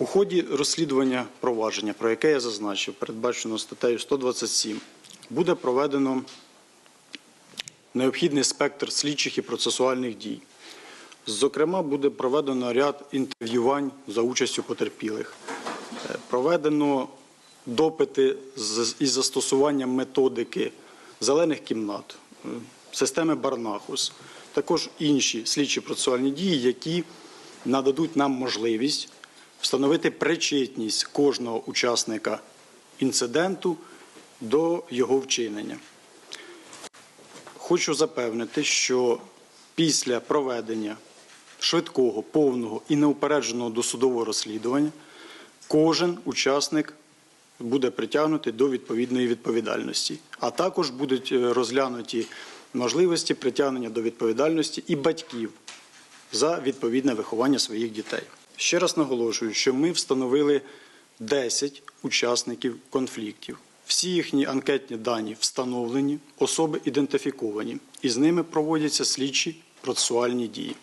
У ході розслідування провадження, про яке я зазначив, передбачено статтею 127, буде проведено необхідний спектр слідчих і процесуальних дій. Зокрема, буде проведено ряд інтерв'ювань за участю потерпілих. Е, Проведено допити із застосуванням методики зелених кімнат, е, системи Барнахус, також інші слідчі процесуальні дії, які нададуть нам можливість встановити причетність кожного учасника інциденту до його вчинення. Хочу запевнити, що після проведення швидкого, повного і неупередженого досудового розслідування кожен учасник буде притягнутий до відповідної відповідальності, а також будуть е, розглянуті можливості притягнення до відповідальності і батьків за відповідне виховання своїх дітей. Ще раз наголошую, що ми встановили 10 учасників конфліктів. Всі їхні анкетні дані встановлені, особи ідентифіковані, і з ними проводяться слідчі процесуальні дії.